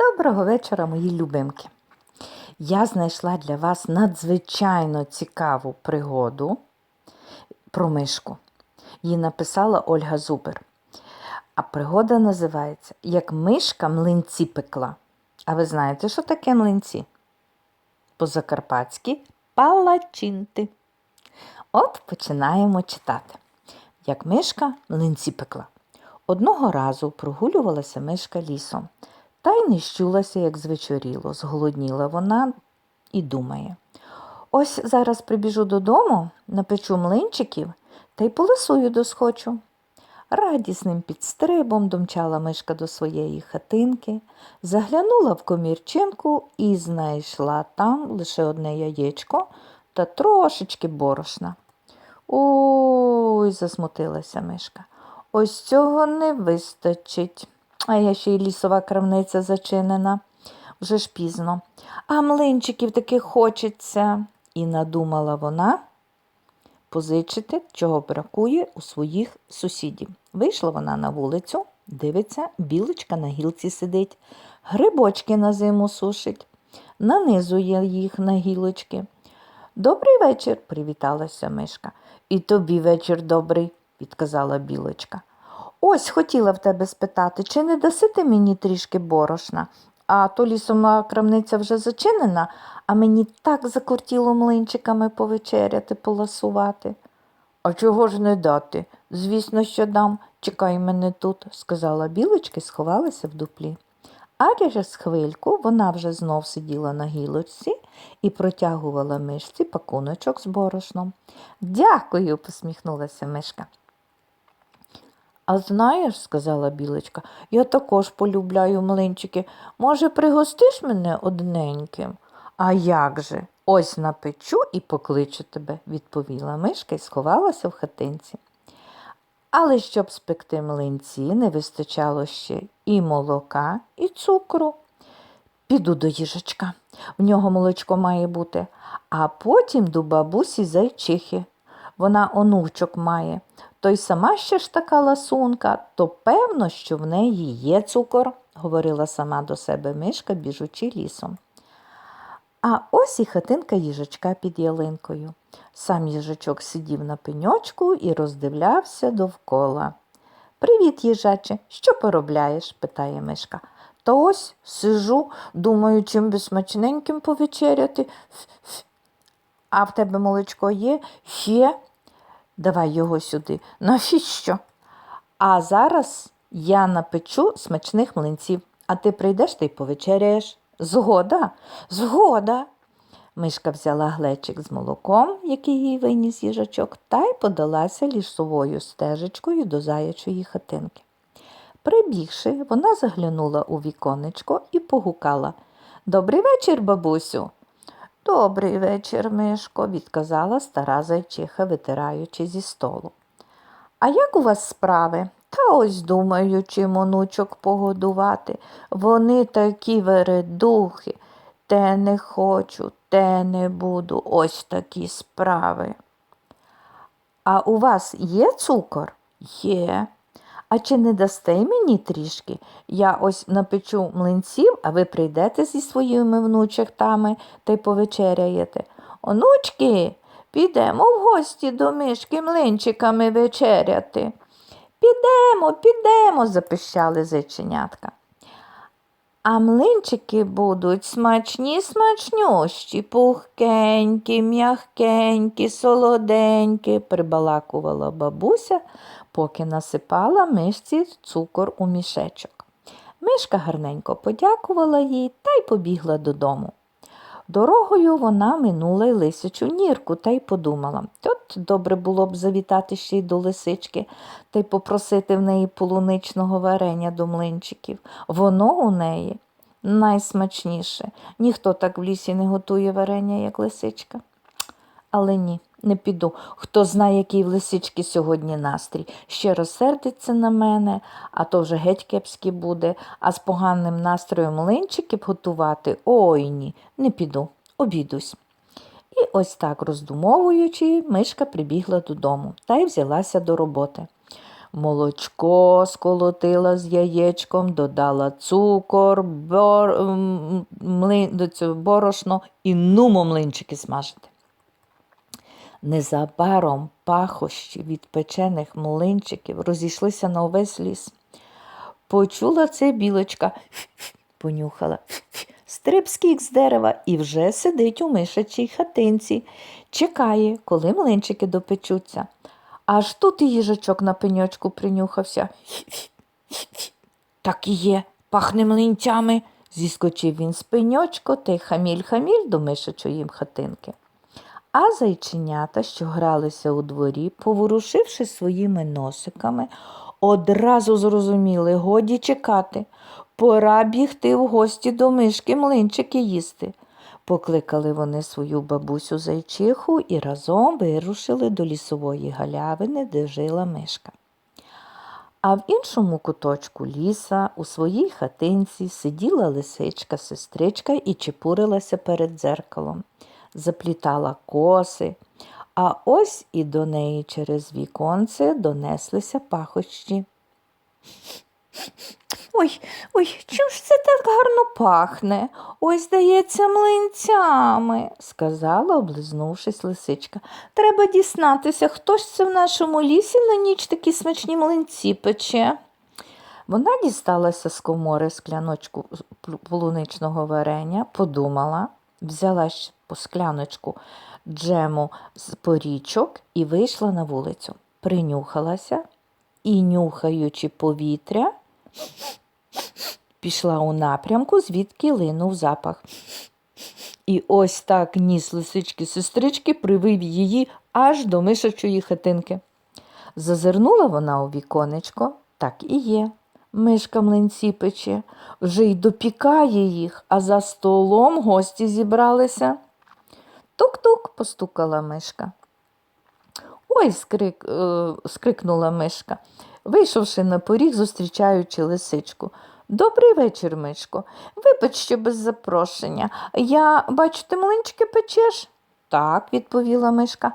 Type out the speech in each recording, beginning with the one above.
Доброго вечора, мої любимки. Я знайшла для вас надзвичайно цікаву пригоду про мишку. Її написала Ольга Зубер. А пригода називається Як мишка млинці пекла. А ви знаєте, що таке млинці? По-закарпатськи палачинти. От починаємо читати. Як мишка млинці пекла. Одного разу прогулювалася мишка лісом. Та й не щулася, як звечоріло. Зголодніла вона і думає. Ось зараз прибіжу додому, напечу млинчиків та й полисую досхочу. Радісним підстрибом домчала мишка до своєї хатинки, заглянула в комірчинку і знайшла там лише одне яєчко та трошечки борошна. Ой, засмутилася мишка. Ось цього не вистачить. А я ще й лісова крамниця зачинена. Вже ж пізно. А млинчиків таки хочеться. І надумала вона позичити, чого бракує у своїх сусідів. Вийшла вона на вулицю, дивиться, білочка на гілці сидить, грибочки на зиму сушить, нанизує їх на гілочки. Добрий вечір, привіталася мишка. І тобі вечір добрий, відказала білочка. Ось хотіла в тебе спитати, чи не даси ти мені трішки борошна, а то лісова крамниця вже зачинена, а мені так закортіло млинчиками повечеряти, поласувати. А чого ж не дати? Звісно, що дам. Чекай мене тут, сказала білочка і сховалася в дуплі. А через хвильку вона вже знов сиділа на гілочці і протягувала мишці пакуночок з борошном. Дякую, посміхнулася мишка. А знаєш, сказала білочка, я також полюбляю млинчики. Може, пригостиш мене одненьким? А як же? Ось напечу і покличу тебе, відповіла мишка і сховалася в хатинці. Але щоб спекти млинці, не вистачало ще і молока, і цукру. Піду до їжачка, в нього молочко має бути, а потім до бабусі зайчихи. Вона онучок має. То й сама ще ж така ласунка, то певно, що в неї є цукор, говорила сама до себе мишка, біжучи лісом. А ось і хатинка їжачка під ялинкою. Сам їжачок сидів на пеньочку і роздивлявся довкола. Привіт, їжаче, що поробляєш? питає мишка. Та ось сижу, думаю, чим би смачненьким повечеряти. А в тебе молочко є? Є. Давай його сюди. Навіщо? А зараз я напечу смачних млинців, а ти прийдеш та й повечеряєш. Згода? Згода. Мишка взяла глечик з молоком, який їй виніс їжачок, та й подалася лісовою стежечкою до заячої хатинки. Прибігши, вона заглянула у віконечко і погукала Добрий вечір, бабусю. Добрий вечір, Мишко, відказала стара зайчиха, витираючи зі столу. А як у вас справи? Та ось думаю, чим онучок погодувати. Вони такі вередухи. Те не хочу, те не буду. Ось такі справи. А у вас є цукор? Є. А чи не дасте мені трішки? Я ось напечу млинців, а ви прийдете зі своїми внучатами та й повечеряєте. Онучки, підемо в гості до мишки млинчиками вечеряти. Підемо, підемо, запищали зайченятка. А млинчики будуть смачні, смачнющі, пухкенькі, м'ягкенькі, солоденькі, прибалакувала бабуся, поки насипала мишці цукор у мішечок. Мишка гарненько подякувала їй та й побігла додому. Дорогою вона минула й лисячу нірку та й подумала, от добре було б завітати ще й до лисички та й попросити в неї полуничного варення до млинчиків. Воно у неї найсмачніше. Ніхто так в лісі не готує варення, як лисичка. Але ні, не піду. Хто знає, який в лисички сьогодні настрій. Ще розсердиться на мене, а то вже геть кепський буде, а з поганим настроєм млинчиків готувати ой ні, не піду, обідусь. І ось так, роздумовуючи, мишка прибігла додому та й взялася до роботи. Молочко сколотила з яєчком, додала цукор, бор, млин, борошно і нумо млинчики смажити. Незабаром пахощі від печених млинчиків розійшлися на увесь ліс. Почула це білочка, понюхала. Стриб скік з дерева і вже сидить у мишачій хатинці. Чекає, коли млинчики допечуться. Аж тут і їжачок на пеньочку принюхався. Так і є, пахне млинцями. Зіскочив він з пеньочку та й хаміль-хаміль до мишачої хатинки. А зайченята, що гралися у дворі, поворушивши своїми носиками, одразу зрозуміли, годі чекати. Пора бігти в гості до мишки млинчики їсти. Покликали вони свою бабусю зайчиху і разом вирушили до лісової галявини, де жила мишка. А в іншому куточку ліса у своїй хатинці сиділа лисичка, сестричка і чепурилася перед дзеркалом, заплітала коси. А ось і до неї через віконце донеслися пахощі. Ой, ой, чим ж це так гарно пахне? Ой, здається, млинцями, сказала, облизнувшись лисичка. Треба дізнатися, хто ж це в нашому лісі на ніч такі смачні млинці пече. Вона дісталася з комори скляночку полуничного варення, подумала, взяла по скляночку джему з порічок і вийшла на вулицю. Принюхалася і, нюхаючи повітря, пішла у напрямку, звідки линув запах. І ось так ніс лисички сестрички привив її аж до мишачої хатинки. Зазирнула вона у віконечко, так і є. Мишка млинці пече, вже й допікає їх, а за столом гості зібралися. Тук-тук постукала мишка. Ой, скрик, е, скрикнула мишка, вийшовши на поріг, зустрічаючи лисичку. Добрий вечір, мишко. Вибач, що без запрошення. Я бачу, ти млинчики печеш? Так, відповіла мишка.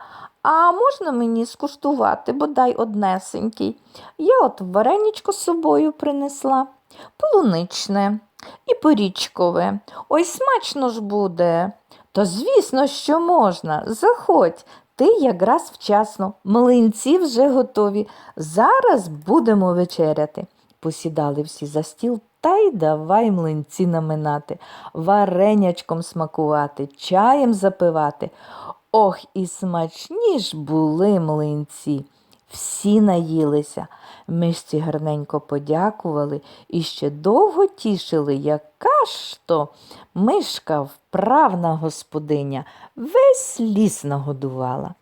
А можна мені скуштувати, бодай однесенький. Я от вареничко з собою принесла, полуничне і порічкове. Ой, смачно ж буде. Та звісно, що можна. Заходь. Ти якраз вчасно. Млинці вже готові. Зараз будемо вечеряти. Посідали всі за стіл та й давай млинці наминати, варенячком смакувати, чаєм запивати. Ох, і смачні ж були млинці. Всі наїлися. Мишці гарненько подякували і ще довго тішили, яка ж то мишка вправна господиня весь ліс нагодувала.